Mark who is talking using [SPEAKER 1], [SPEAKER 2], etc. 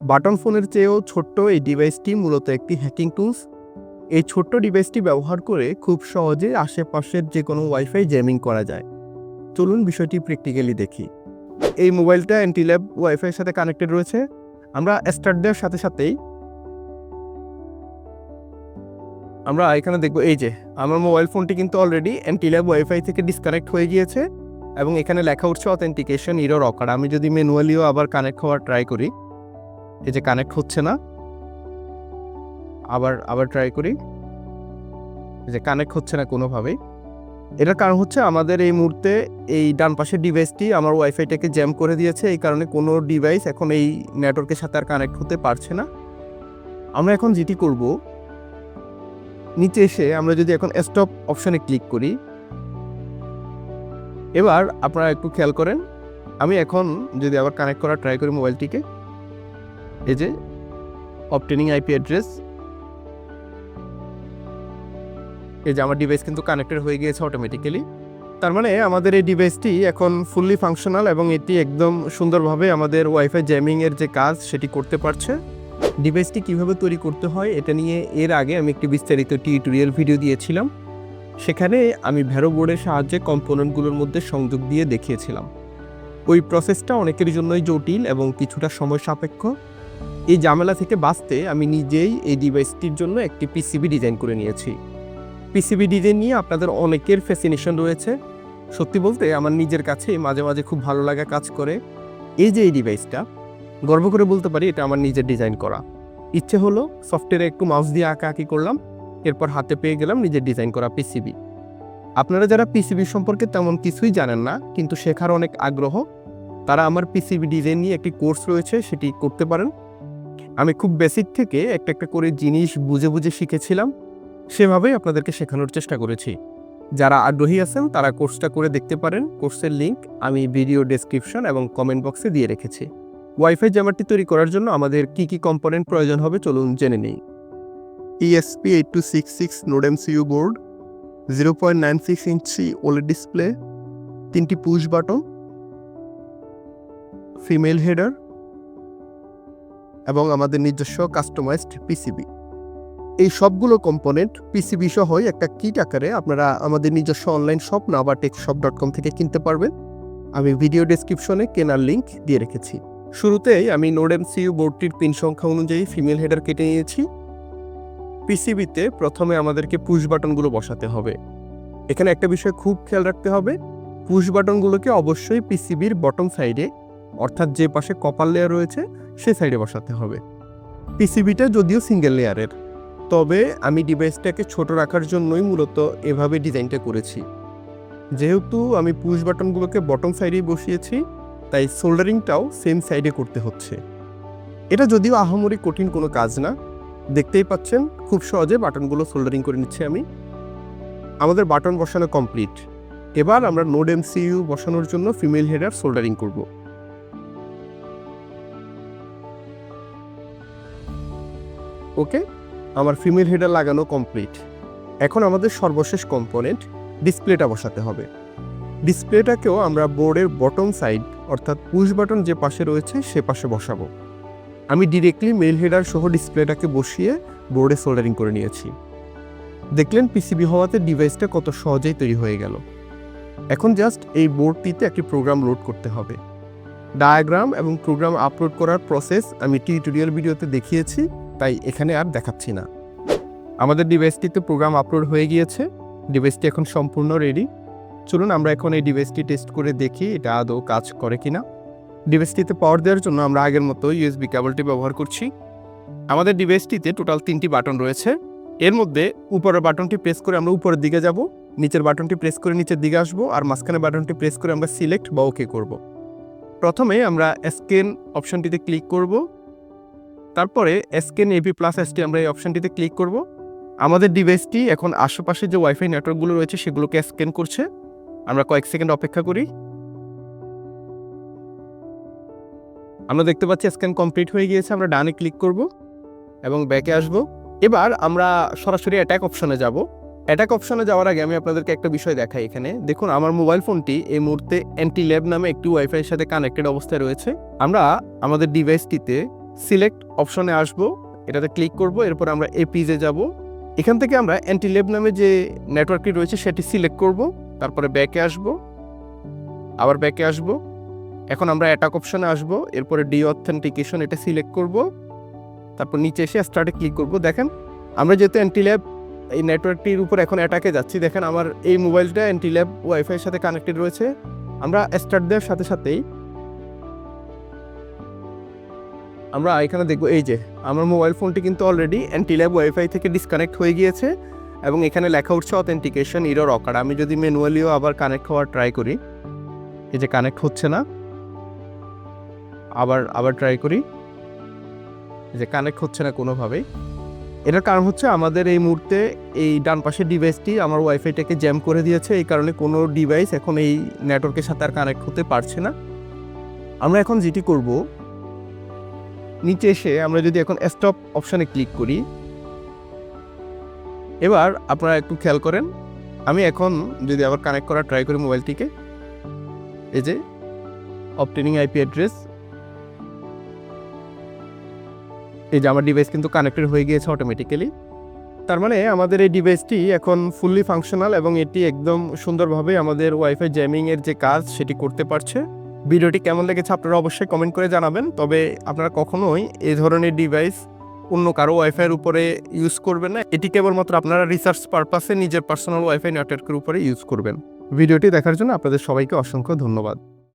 [SPEAKER 1] Button ফোনের চেয়েও ছোট্ট এই ডিভাইসটি মূলত একটি হ্যাকিং টুলস। এই ছোট্ট ডিভাইসটি ব্যবহার করে খুব সহজে আশেপাশের যে কোনো ওয়াইফাই জ্যামিং করা যায়। চলুন বিষয়টি প্র্যাকটিক্যালি দেখি। এই মোবাইলটা অ্যান্টিল্যাব ওয়াইফাইয়ের সাথে কানেক্টেড রয়েছে। আমরা স্টার্ট দেওয়ার সাথে সাথেই আমরা এখানে দেখব, এই যে, আমার মোবাইল ফোনটি কিন্তু অলরেডি অ্যান্টিল্যাব ওয়াইফাই থেকে ডিসকানেক্ট হয়ে গিয়েছে এবং এখানে লেখা উঠছে অথেন্টিকেশন ইরো রকার আমি যদি ম্যানুয়ালিও আবার কানেক্ট হওয়ার ট্রাই করি। এই যে কানেক্ট হচ্ছে না। আবার আবার ট্রাই করি। যে কানেক্ট হচ্ছে না কোনোভাবেই। এটার কারণ হচ্ছে আমাদের এই মুহূর্তে এই ডান পাশের ডিভাইসটি আমার ওয়াইফাইটাকে জ্যাম করে দিয়েছে। এই কারণে কোনো ডিভাইস এখন এই নেটওয়ার্কের সাথে আর কানেক্ট হতে পারছে না। আমরা এখন যেটি করব, নিচে এসে আমরা যদি এখন স্টপ অপশনে ক্লিক করি। এবার আপনারা একটু খেয়াল করেন, আমি এখন যদি আবার কানেক্ট করার ট্রাই করি মোবাইলটিকে এই যে অবটেনিং আইপি অ্যাড্রেস এই যে, আমার ডিভাইস কিন্তু কানেক্টেড হয়ে গিয়েছে অটোমেটিক্যালি তার মানে আমাদের এই ডিভাইসটি এখন ফুললি ফাংশনাল এবং এটি একদম সুন্দরভাবে আমাদের ওয়াইফাই জ্যামিংয়ের যে কাজ, সেটি করতে পারছে। ডিভাইসটি কীভাবে তৈরি করতে হয়, এটা নিয়ে এর আগে আমি একটি বিস্তারিত টিউটোরিয়াল ভিডিও দিয়েছিলাম। সেখানে আমি ভ্যারো বোর্ডের সাহায্যে কম্পোনেন্টগুলোর মধ্যে সংযোগ দিয়ে দেখিয়েছিলাম। ওই প্রসেসটা অনেকের জন্যই জটিল এবং কিছুটা সময় সাপেক্ষ। এই ঝামেলা থেকে বাঁচতে আমি নিজেই এই ডিভাইসটির জন্য একটি পিসিবি ডিজাইন করে নিয়েছি। পিসিবি ডিজাইন নিয়ে আপনাদের অনেকের ফ্যাসিনেশন রয়েছে। সত্যি বলতে আমার নিজের কাছে মাঝে মাঝে খুব ভালো লাগা কাজ করে। এই যে এই ডিভাইসটা গর্ব করে বলতে পারি এটা আমার নিজের ডিজাইন করা। ইচ্ছে হলো সফটওয়্যারে একটু মাউস দিয়ে আঁকা আঁকি করলাম, এরপর হাতে পেয়ে গেলাম নিজের ডিজাইন করা পিসিবি আপনারা যারা পিসিবি সম্পর্কে তেমন কিছুই জানেন না, কিন্তু শেখার অনেক আগ্রহ, তারা আমার পিসিবি ডিজাইন নিয়ে একটি কোর্স রয়েছে, সেটি করতে পারেন। আমি খুব বেসিক থেকে একটা একটা করে জিনিস বুঝে বুঝে শিখেছিলাম, সেভাবেই আপনাদেরকে শেখানোর চেষ্টা করেছি। যারা আগ্রহী আছেন, তারা কোর্সটা করে দেখতে পারেন। কোর্সের লিঙ্ক আমি ভিডিও ডেসক্রিপশন এবং কমেন্ট বক্সে দিয়ে রেখেছি। ওয়াইফাই জ্যামারটি তৈরি করার জন্য আমাদের কি কি কম্পোনেন্ট প্রয়োজন হবে চলুন জেনে নেই। ESP eight two six six NodeMCU board zero point nine six inch OLED display তিনটি পুশ বাটন ফিমেল হেডার এবং আমাদের নিজস্ব কাস্টমাইজড পিসিবি এই সবগুলো কম্পোনেন্ট পিসিবি সহই একটা কিট আকারে আপনারা আমাদের নিজস্ব online shop Naba tech shop dot com থেকে কিনতে পারবেন। আমি ভিডিও ডেসক্রিপশনে কেনার লিংক দিয়ে রেখেছি। শুরুতেই আমি নোডেম সিইউ বোর্ডটির পিন সংখ্যা অনুযায়ী ফিমেল হেডার কেটে নিয়েছি। পিসিবিতে প্রথমে আমাদেরকে পুশ বাটনগুলো বসাতে হবে। এখানে একটা বিষয় খুব খেয়াল রাখতে হবে পুশ বাটনগুলোকে অবশ্যই পিসিবির বটম সাইডে অর্থাৎ যে পাশে কপার লেয়ার রয়েছে, সে সাইডে বসাতে হবে। পিসিবিটা যদিও সিঙ্গেল লেয়ারের তবে আমি ডিভাইসটাকে ছোট রাখার জন্যই মূলত এভাবে ডিজাইনটা করেছি। যেহেতু আমি পুশ বাটনগুলোকে বটম সাইডেই বসিয়েছি, তাই সোল্ডারিংটাও সেম সাইডে করতে হচ্ছে। এটা যদিও আহামরি কঠিন কোনো কাজ না, দেখতেই পাচ্ছেন খুব সহজে বাটনগুলো সোল্ডারিং করে নিচ্ছি আমি। আমাদের বাটন বসানো কমপ্লিট এবার আমরা নোড এমসিইউ বসানোর জন্য ফিমেল হেডার সোল্ডারিং করব। ওকে? আমার ফিমেল হেডার লাগানো কমপ্লিট এখন আমাদের সর্বশেষ কম্পোনেন্ট ডিসপ্লেটা বসাতে হবে। ডিসপ্লেটাকেও আমরা বোর্ডের বটম সাইড অর্থাৎ পুশ বাটন যে পাশে রয়েছে, সে পাশে বসাবো। আমি ডিরেক্টলি মেল হেডার সহ ডিসপ্লেটাকে বসিয়ে বোর্ডে সোল্ডারিং করে নিয়েছি। দেখলেন পিসিবি হওয়াতে ডিভাইসটা কত সহজেই তৈরি হয়ে গেল। এখন জাস্ট এই বোর্ডটিতে একটি প্রোগ্রাম লোড করতে হবে। ডায়াগ্রাম এবং প্রোগ্রাম আপলোড করার প্রসেস আমি টিউটোরিয়াল ভিডিওতে দেখিয়েছি। তাই এখানে আর দেখাচ্ছি না। আমাদের ডিভাইসটিতে প্রোগ্রাম আপলোড হয়ে গিয়েছে। ডিভাইসটি এখন সম্পূর্ণ রেডি চলুন আমরা এখন এই ডিভাইসটি টেস্ট করে দেখি এটা আদৌ কাজ করে কিনা। ডিভাইসটিতে পাওয়ার দেওয়ার জন্য আমরা আগের মতো ইউএসবি কেবলটি ব্যবহার করছি। আমাদের ডিভাইসটিতে টোটাল তিনটি বাটন রয়েছে। এর মধ্যে উপরের বাটনটি প্রেস করে আমরা উপরের দিকে যাব, নিচের বাটনটি প্রেস করে নিচের দিকে আসব, আর মাঝখানে বাটনটি প্রেস করে আমরা সিলেক্ট বা ওকে করব। প্রথমে আমরা স্ক্যান অপশনটিতে ক্লিক করব। তারপরে স্ক্যান এপি প্লাস এসটি আমরা এই অপশনটিতে ক্লিক করব। আমাদের ডিভাইসটি এখন আশেপাশে যে ওয়াইফাই নেটওয়ার্কগুলো রয়েছে সেগুলোকে স্ক্যান করছে। আমরা কয়েক সেকেন্ড অপেক্ষা করি। আমরা দেখতে পাচ্ছি স্ক্যান কমপ্লিট হয়ে গিয়েছে, আমরা ডানে ক্লিক করব এবং ব্যাকে আসব। এবার আমরা সরাসরি অ্যাটাক অপশনে যাব। অ্যাটাক অপশনে যাওয়ার আগে আমি আপনাদেরকে একটা বিষয় দেখাই এখানে। দেখুন, আমার মোবাইল ফোনটি এই মুহূর্তে অ্যান্টি ল্যাব নামে একটি ওয়াইফাইয়ের সাথে কানেক্টেড অবস্থায় রয়েছে। আমরা আমাদের ডিভাইসটিতে সিলেক্ট অপশনে আসব, এটাতে ক্লিক করব, এরপর আমরা এপিজে যাব। এখান থেকে আমরা অ্যান্টিলেব নামে যে নেটওয়ার্কটি রয়েছে, সেটি সিলেক্ট করব, তারপরে ব্যাকে আসব, আবার ব্যাকে আসব। এখন আমরা অ্যাটাক অপশনে আসব, এরপরে ডি অথেন্টিকেশন এটা সিলেক্ট করব, তারপর নিচে এসে স্টার্টে ক্লিক করব। দেখেন, আমরা যেহেতু অ্যান্টিল্যাব এই নেটওয়ার্কটির উপর এখন অ্যাটাকে যাচ্ছি, দেখেন আমার এই মোবাইলটা অ্যান্টিল্যাব ওয়াইফাইয়ের সাথে কানেক্টেড রয়েছে। আমরা স্টার্ট দেওয়ার সাথে সাথেই আমরা এখানে দেখব, এই যে, আমার মোবাইল ফোনটি কিন্তু অলরেডি অ্যান্টিল্যাব ওয়াইফাই থেকে ডিসকানেক্ট হয়ে গিয়েছে এবং এখানে লেখা উঠছে অথেন্টিকেশন ইরর অকার আমি যদি ম্যানুয়ালিও আবার কানেক্ট হওয়ার ট্রাই করি, এই যে কানেক্ট হচ্ছে না, আবার আবার ট্রাই করি যে কানেক্ট হচ্ছে না কোনোভাবেই। এটার কারণ হচ্ছে আমাদের এই মুহূর্তে এই ডান পাশের ডিভাইসটি আমার ওয়াইফাইটাকে জ্যাম করে দিয়েছে, এই কারণে কোনো ডিভাইস এখন এই নেটওয়ার্কের সাথে আর কানেক্ট হতে পারছে না। আমরা এখন যেটি করব নিচে এসে আমরা যদি এখন স্টপ অপশানে ক্লিক করি, এবার আপনারা একটু খেয়াল করেন, আমি এখন যদি আবার কানেক্ট করার ট্রাই করি মোবাইলটিকে এই যে অপটেনিং আইপি অ্যাড্রেস এই যে আমার ডিভাইস কিন্তু কানেক্টেড হয়ে গিয়েছে অটোমেটিক্যালি তার মানে আমাদের এই ডিভাইসটি এখন ফুললি ফাংশনাল এবং এটি একদম সুন্দরভাবে আমাদের ওয়াইফাই জ্যামিংয়ের যে কাজ, সেটি করতে পারছে। ভিডিওটি কেমন লেগেছে আপনারা অবশ্যই কমেন্ট করে জানাবেন। তবে আপনারা কখনোই এই ধরনের ডিভাইস অন্য কারও ওয়াইফাইয়ের উপরে ইউজ করবেন না। এটি কেবলমাত্র আপনারা রিসার্চ পারপাসে নিজের পার্সোনাল ওয়াইফাই নেটওয়ার্কের উপরে ইউজ করবেন। ভিডিওটি দেখার জন্য আপনাদের সবাইকে অসংখ্য ধন্যবাদ।